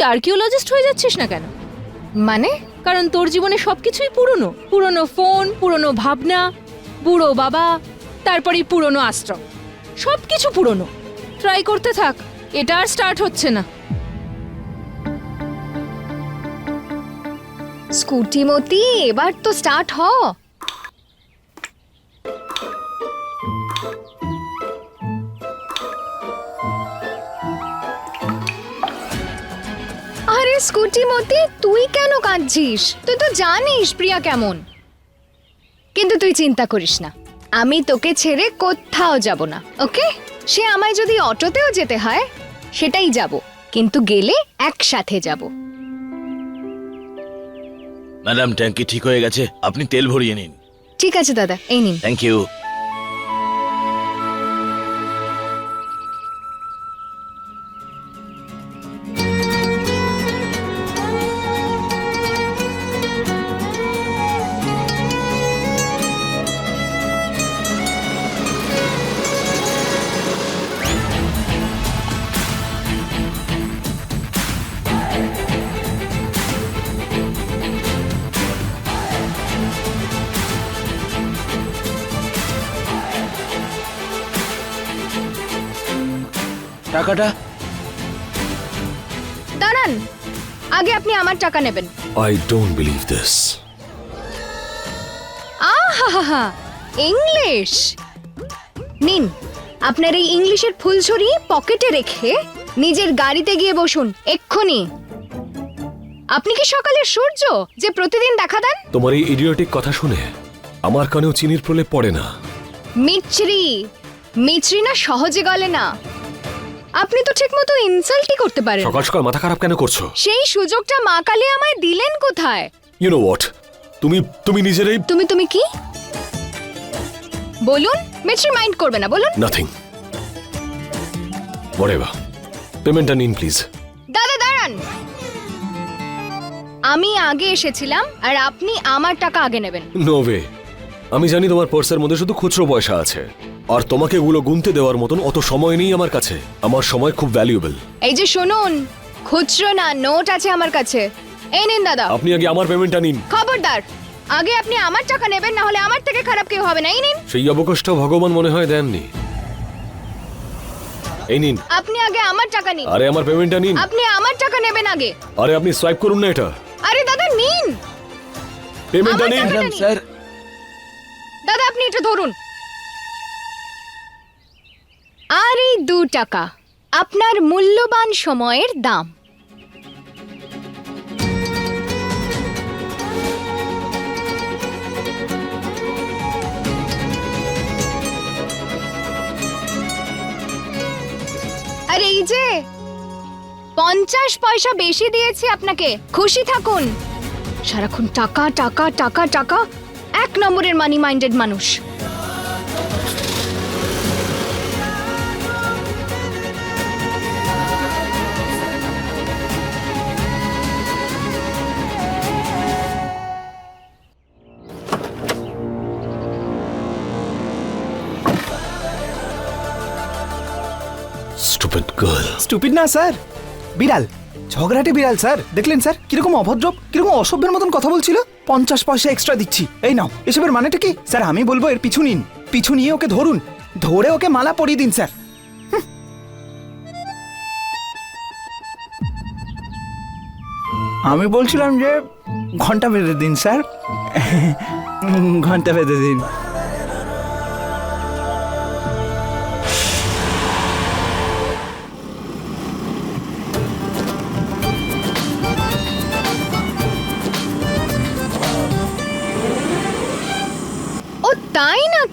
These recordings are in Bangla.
তুই আর্কিওলজিস্ট হয়ে যাচ্ছিস না কেন? মানে? কারণ তোর জীবনে সবকিছুই পুরনো। পুরনো ফোন পুরনো ভাবনা বুড়ো বাবা তারপরে পুরনো আশ্রম। সবকিছু পুরনো। ট্রাই করতে থাক এটা আর স্টার্ট হচ্ছে না। স্কুটি মতি এবার তো স্টার্ট হ। স্কুটি মতি তুই কেন কাঁদছিস? তুই তো জানিস প্রিয়া কেমন। কিন্তু তুই চিন্তা করিস না। আমি তোকে ছেড়ে কোথাও যাব না ওকে? সে আমায় যদি অটোতেও যেতে হয় সেটাই যাব। কিন্তু গেলে একসাথে যাব। ম্যাডাম ট্যাঙ্কি ঠিক হয়ে গেছে। আপনি তেল ভরিয়ে নিন। ঠিক আছে দাদা এই নিন। Thank you. টাকাটা? দাঁড়ান আগে আপনি আমার টাকা নেবেন। I don't believe this. আহা ইংলিশ নিন আপনার এই ইংলিশের ফুলঝুরি পকেটে রেখে নিজের গাড়িতে গিয়ে বসুন এক্ষুনি। আপনি কি সকালের সূর্য যে প্রতিদিন দেখা দেন? তোমার এই ইডিওটিক কথা শুনে আমার কানেও চিনির প্রলেপ পড়ে না। মিছরি মিছরি না সহজে গলে না। আপনি তো ঠিকমতো ইনসাল্টই করতে পারেন। সকাল সকাল মাথা খারাপ কেন করছ? সেই সুযোগটা মা কালী আমায় দিলেন কোথায়? ইউ নো হোয়াট তুমি তুমি নিজেরাই তুমি তুমি কি? বলুন মিছরি মাইন্ড করবে না বলুন। Nothing whatever. পেমেন্টটা নিন প্লিজ দাদা দাঁড়ান। আমি আগে এসেছিলাম আর আপনি আমার টাকা আগে নেবেন। নো ওয়ে আমি জানি তোমার পার্সের মধ্যে শুধু খুচরো পয়সা আছে। আর তোমাকে এগুলো গুনতে দেওয়ার মতন অত সময় নেই আমার কাছে। আমার সময় খুব ভ্যালুয়েবল এই যে শুনুন খুচরো না নোট আছে আমার কাছে। এই নিন দাদা। আপনি আগে আমার পেমেন্টটা নিন। খবরদার আগে আপনি আমার টাকা নেবেন না হলে আমার থেকে খারাপ কেউ হবে না। এই নিন। সেই অবকাশটা ভগবান মনে হয় দেননি। এই নিন। আপনি আগে আমার টাকা নিন। আরে আমার পেমেন্টটা নিন। আপনি আমার টাকা নেবেন আগে। আরে আপনি সোয়াইপ করুন না এটা। আরে দাদা নিন। পেমেন্টটা নিন। স্যার দাদা আপনি এটা ধরুন। আর এই দু টাকা আপনার মূল্যবান সময়ের দাম। আর এই যে, পঞ্চাশ পয়সা বেশি দিয়েছি আপনাকে, খুশি থাকুন। সারাক্ষণ টাকা টাকা টাকা টাকা, এক নম্বরের মানি মাইন্ডেড মানুষ। স্টুপিড না, স্যার? বিড়াল, ঝগড়াটে বিড়াল, স্যার। দেখলেন, স্যার, কীরকম অভদ্র, কীরকম অসভ্যের মতন কথা বলছিল? পঞ্চাশ পয়সা এক্সট্রা দিচ্ছি। এই নাও, এসবের মানেটা কি? স্যার, আমি বলব এর পিছু নিন। পিছু নিয়ে ওকে ধরুন। ধরে ওকে মালা পরিয়ে দিন, স্যার। আমি বলছিলাম যে, ঘণ্টা বেঁধে দিন, স্যার। ঘণ্টা বেঁধে দিন।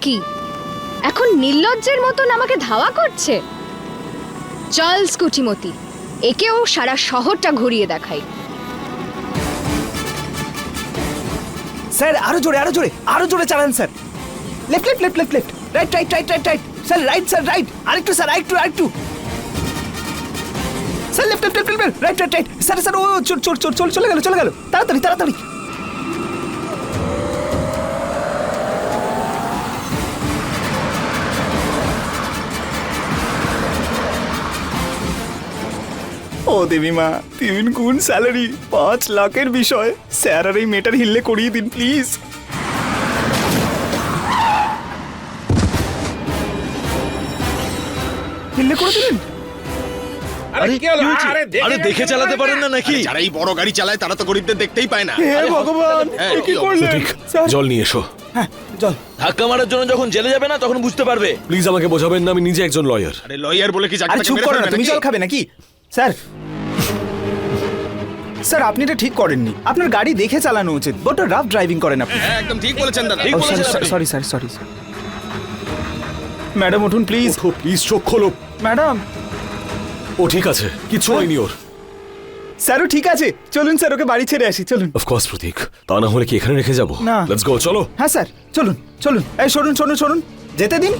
নাকি এখন নির্লজ্জের মতন আমাকে ধাওয়া করছে। চল, স্কুটিমতি। একেও সারা শহরটা ঘুরিয়ে দেখাই। স্যার, আরও জোরে আরও জোরে আরও জোরে চালান, sir. Left left left left left right right right right right sir right sir right আরেকটু, স্যার, আরেকটু আরেকটু। Sir left left left left right right right sir sir, ও, চোর চোর চোর চল চলে গেল চলে গেল। তাড়াতাড়ি তাড়াতাড়ি। দেবী মা তিন গুণ স্যালারি পাঁচ লাখের বিষয়। স্যার আর এই মেয়েটার হিল্লে করিয়ে দিন প্লিজ হিল্লে করে দিলেন? আরে কি হয়েছে? আরে দেখে চালাতে পারেন না নাকি? যারা এই বড় গাড়ি চালায় তারা তো গরিবদের দেখতেই পায় না। হে ভগবান হ্যাঁ, কি করলেন? জল নিয়ে এসো। হ্যাঁ জল। ধাক্কা মারার জন্য যখন জেলে যাবে না তখন বুঝতে পারবে। প্লিজ আমাকে বোঝাবেন না আমি নিজে একজন লয়ার আরে লয়ার বলে কি চাকরি চুপ করো না তুমি জল খাবে নাকি? স্যার স্যার আপনি এটা ঠিক করেননি। আপনার গাড়ি দেখে চালানো উচিত। বড় রাফ ড্রাইভিং করেন আপনি। হ্যাঁ একদম ঠিক বলেছেন দাদা। ঠিক বলেছেন sorry sir sorry sir madam উঠুন প্লিজ ওঠো প্লিজ চোখ খোলো ম্যাডাম। ও ঠিক আছে। কিছু হয়নি ওর। স্যারও ঠিক আছে। চলুন স্যার ওকে বাড়ি ছেড়ে আসি। চলুন। Of course Pratik. তা না হলে কি এখানে রেখে যাব? না। লেটস গো চলো। হ্যাঁ স্যার চলুন চলুন। এই সরুন সরুন সরুন। যেতে দিন।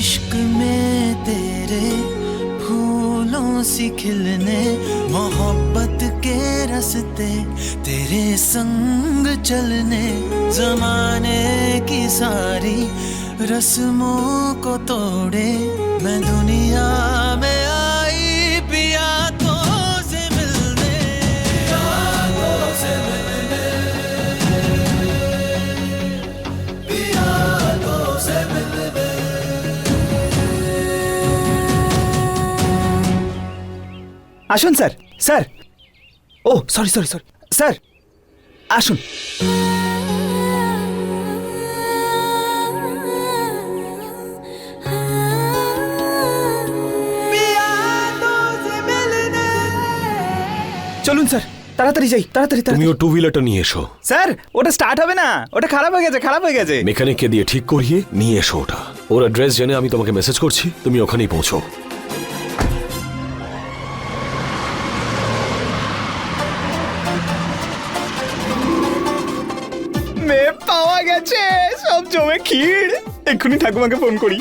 ইশক মে তেরে फूलों सी खिलने, मोहब्बत के रस्ते, तेरे संग चलने, जमाने की सारी रस्मों को तोड़े, मैं दुनिया আসুন স্যার। স্যার। ও সরি সরি সরি। স্যার আসুন। চলুন স্যার। তাড়াতাড়ি যাই তাড়াতাড়ি তুমি ও টু হুইলারটা নিয়ে এসো। স্যার ওটা স্টার্ট হবে না। ওটা খারাপ হয়ে গেছে খারাপ হয়ে গেছে। মেকানিককে দিয়ে ঠিক করিয়ে নিয়ে এসো ওটা। ওর অ্যাড্রেস জেনে আমি তোমাকে মেসেজ করছি তুমি ওখানেই পৌঁছো। জমে ক্ষীর। এক্ষুনি ঠাকুমাকে ফোন করি।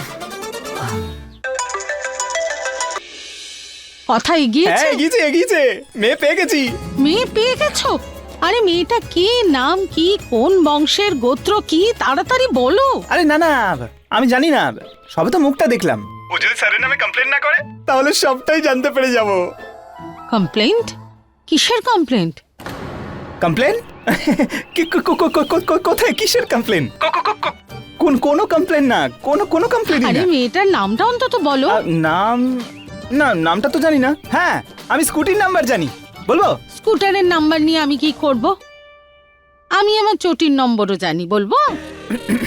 কথা হ্যাঁ এগিয়েছে এগিয়েছে। এগিয়েছে মেয়ে পেয়ে গেছি। মেয়ে পেয়ে গেছো? আরে মেয়েটা কি? নাম কি? কোন বংশের গোত্র কি? তাড়াতাড়ি বলো। আরে না না আমি জানি না। সবে তো মুখটা দেখলাম। ও যদি স্যারের নামে কমপ্লেন না করে? তাহলে সবটাই জানতে পেরে যাব। কমপ্লেন্ট কিসের কমপ্লেন্ট কমপ্লেন কোথায়? কিসের কমপ্লেন কোন কোনো কমপ্লেন না কোনো কোনো কমপ্লেন আরে মেয়েটার নামটা অন্তত বলো। নাম না নামটা তো জানি না। হ্যাঁ আমি স্কুটির নাম্বার জানি। বলব? স্কুটারের নাম্বার নিয়ে আমি কি করব? আমি আমার চটির নম্বরও জানি বলব?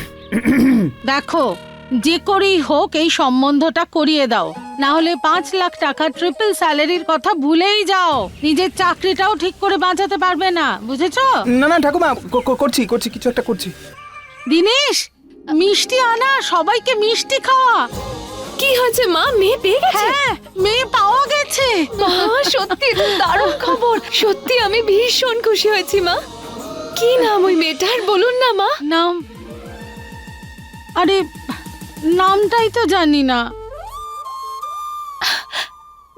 দেখো যে করেই হোক এই সম্বন্ধটা করিয়ে দাও। না হলে পাঁচ লাখ টাকা ট্রিপল স্যালারির কথা ভুলেই যাও। নিজের চাকরিটাও ঠিক করে বাঁচাতে পারবে না বুঝেছ? না না ঠাকুমা করছি করছি কিছু একটা করছি। দিনেশ মিষ্টি আনা সবাইকে মিষ্টি খাওয়া। কি হয়েছে মা? মেয়ে পেয়ে গেছে? হ্যাঁ মেয়ে পাওয়া গেছে। মা সত্যি দারুণ খবর। সত্যি আমি ভীষণ খুশি হয়েছি মা। কি নাম ওই মেয়েটার? বলুন না মা। নাম? আরে নামটাই তো জানি না।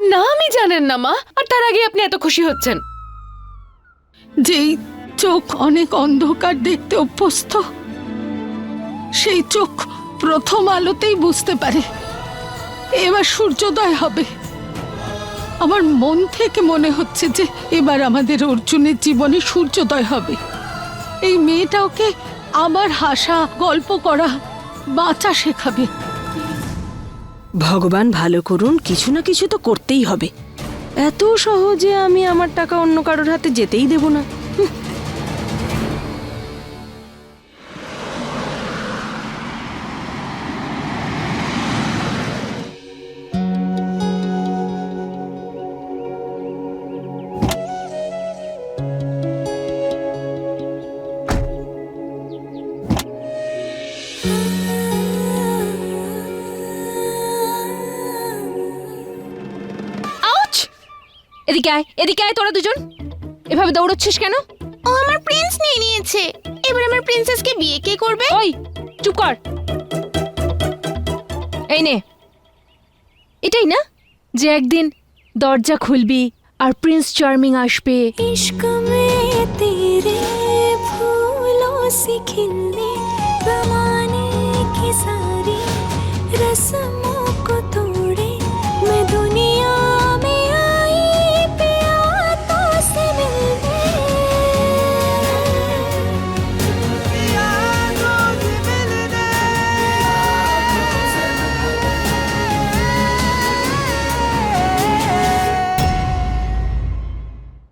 নামই জানেন না মা। আর তার আগে আপনি এত খুশি হচ্ছেন। যেই চোখ অনেক অন্ধকার দেখতে অভ্যস্ত সেই চোখ প্রথম আলোতেই বুঝতে পারে এবার সূর্যোদয় হবে। আমার মন থেকে মনে হচ্ছে যে এবার আমাদের অর্জুনের জীবনে সূর্যোদয় হবে। এই মেয়েটা ওকে আবার হাসা গল্প করা বাঁচা শেখাবে। ভগবান ভালো করুন, কিছু না কিছু তো করতেই হবে। এত সহজে আমি আমার টাকা অন্য কারোর হাতে যেতেই দেব না। এদিকে আয় এদিকে আয় তোরা দুজন। এভাবে দৌড়চ্ছিস কেন? ও আমার প্রিন্স নিয়ে নিয়েছে। এবার আমার প্রিন্সেসকে বিয়ে কে করবে? ওই চুপ কর। এই নে। এটাই না? যে একদিন দরজা খুলবি আর প্রিন্স চার্মিং আসবে। সিখিলনে